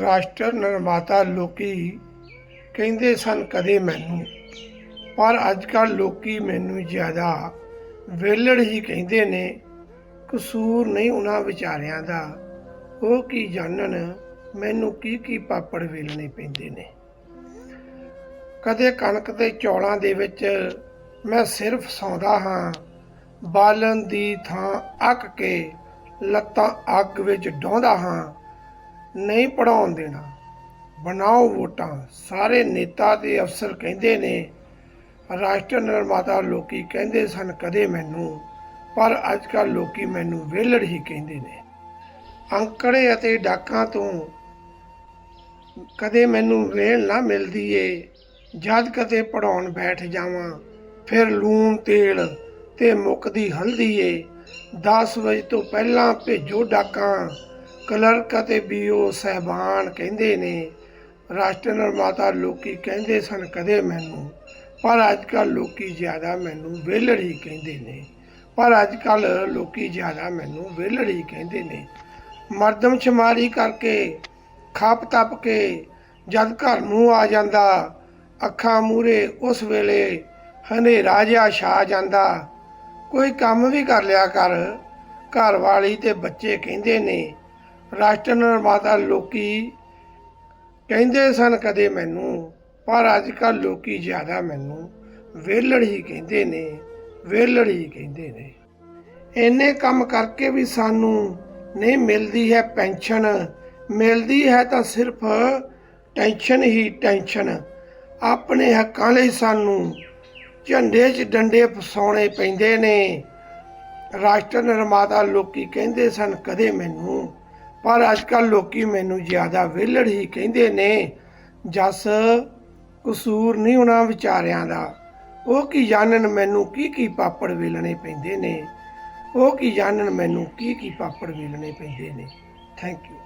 ਰਾਸ਼ਟਰ ਨਿਰਮਾਤਾ ਲੋਕੀ ਕਹਿੰਦੇ ਸਨ ਕਦੇ ਮੈਨੂੰ, ਪਰ ਅੱਜ ਕੱਲ੍ਹ ਲੋਕੀ ਮੈਨੂੰ ਜ਼ਿਆਦਾ ਵਿਹਲੜ ਹੀ ਕਹਿੰਦੇ ਨੇ, ਕਸੂਰ ਨਹੀਂ ਉਹਨਾਂ ਵਿਚਾਰਿਆਂ ਦਾ। ਉਹ ਕੀ ਜਾਣਨ, ਮੈਨੂੰ ਕੀ ਕੀ ਪਾਪੜ ਵੇਲਣੇ ਪੈਂਦੇ ਨੇ। ਕਦੇ ਕਣਕ ਤੇ ਚੌਲਾਂ ਦੇ ਵਿੱਚ ਮੈਂ ਸਿਰਫ ਸੌਂਦਾ ਹਾਂ, ਬਾਲਣ ਦੀ ਥਾਂ ਅੱਕ ਕੇ ਲੱਤਾਂ ਅੱਗ ਵਿੱਚ ਡੋਂਦਾ ਹਾਂ। ਨਹੀਂ ਪੜਾਉਣ ਦੇਣਾ। ਬਣਾਓ ਵੋਟਾਂ। ਸਾਰੇ ਨੇਤਾ ਤੇ ਅਫਸਰ ਕਹਿੰਦੇ ਨੇ, ਰਾਸ਼ਟਰ ਨਿਰਮਾਤਾ ਲੋਕੀ ਕਹਿੰਦੇ ਸਨ ਕਦੇ ਮੈਨੂੰ, ਪਰ ਅੱਜ ਕੱਲ੍ਹ ਲੋਕੀ ਮੈਨੂੰ ਵਿਹਲੜ ਹੀ ਕਹਿੰਦੇ ਨੇ। ਅੰਕੜੇ ਅਤੇ ਡਾਕਾਂ ਤੋਂ ਕਦੇ ਮੈਨੂੰ ਵੇਲ ਨਾ ਮਿਲਦੀ ਏ ਜਦ ਕਦੇ ਪੜਾਉਣ ਬੈਠ ਜਾਵਾਂ, ਫਿਰ ਲੂਣ, ਤੇਲ ਤੇ ਮੁੱਕਦੀ ਹਲਦੀ ਏ 10 ਵਜੇ ਤੋਂ ਪਹਿਲਾਂ ਭੇਜੋ ਡਾਕਾਂ। ਕਲਰਕ ਅਤੇ ਬੀਓ ਸਹਿਬਾਨ ਕਹਿੰਦੇ ਨੇ, ਰਾਸ਼ਟਰ ਨਿਰਮਾਤਾ ਲੋਕੀ ਕਹਿੰਦੇ ਸਨ ਕਦੇ ਮੈਨੂੰ, ਪਰ ਅੱਜ ਕੱਲ੍ਹ ਲੋਕੀ ਜ਼ਿਆਦਾ ਮੈਨੂੰ ਵਿਹਲੜ ਹੀ ਕਹਿੰਦੇ ਨੇ। ਪਰ ਅੱਜ ਕੱਲ੍ਹ ਲੋਕੀ ਜ਼ਿਆਦਾ ਮੈਨੂੰ ਵਿਹਲੜ ਹੀ ਕਹਿੰਦੇ ਨੇ। ਮਰਦਮ ਸ਼ਮਾਰੀ ਕਰਕੇ, ਖੱਪ ਤੱਪ ਕੇ ਜਦ ਘਰ ਨੂੰ ਆ ਜਾਂਦਾ, ਅੱਖਾਂ ਮੂਰੇ ਉਸ ਵੇਲੇ ਹਨੇਰਾ ਜਿਹਾ ਛਾ ਜਾਂਦਾ। ਕੋਈ ਕੰਮ ਵੀ ਕਰ ਲਿਆ ਕਰ, ਘਰ ਵਾਲੀ ਤੇ ਬੱਚੇ ਕਹਿੰਦੇ ਨੇ ਰਾਸ਼ਟਰ ਨਿਰਮਾਤਾ ਲੋਕੀ ਕਹਿੰਦੇ ਸਨ ਕਦੇ ਮੈਨੂੰ, ਪਰ ਅੱਜ ਕੱਲ੍ਹ ਲੋਕੀ ਜ਼ਿਆਦਾ ਮੈਨੂੰ ਵਿਹਲੜ ਹੀ ਕਹਿੰਦੇ ਨੇ, ਵਿਹਲੜ ਹੀ ਕਹਿੰਦੇ ਨੇ। ਇੰਨੇ ਕੰਮ ਕਰਕੇ ਵੀ ਸਾਨੂੰ ਨਹੀਂ ਮਿਲਦੀ ਹੈ ਪੈਨਸ਼ਨ। ਮਿਲਦੀ ਹੈ ਤਾਂ ਸਿਰਫ ਟੈਨਸ਼ਨ ਹੀ ਟੈਨਸ਼ਨ। ਆਪਣੇ ਹੱਕਾਂ ਲਈ ਸਾਨੂੰ ਝੰਡੇ 'ਚ ਡੰਡੇ ਫਸਾਉਣੇ ਪੈਂਦੇ ਨੇ। ਰਾਸ਼ਟਰ ਨਿਰਮਾਤਾ ਲੋਕੀ ਕਹਿੰਦੇ ਸਨ ਕਦੇ ਮੈਨੂੰ ਪਰ ਅੱਜ ਕੱਲ੍ਹ ਲੋਕੀ ਮੈਨੂੰ ਜ਼ਿਆਦਾ ਵਿਹਲੜ ਹੀ ਕਹਿੰਦੇ ਨੇ, ਜਸ ਕਸੂਰ ਨਹੀਂ ਉਹਨਾਂ ਵਿਚਾਰਿਆਂ ਦਾ। ਉਹ ਕੀ ਜਾਣਨ ਮੈਨੂੰ ਕੀ ਕੀ ਪਾਪੜ ਵੇਲਣੇ ਪੈਂਦੇ ਨੇ? ਉਹ ਕੀ ਜਾਣਨ ਮੈਨੂੰ ਕੀ ਕੀ ਪਾਪੜ ਵੇਲਣੇ ਪੈਂਦੇ ਨੇ? Thank you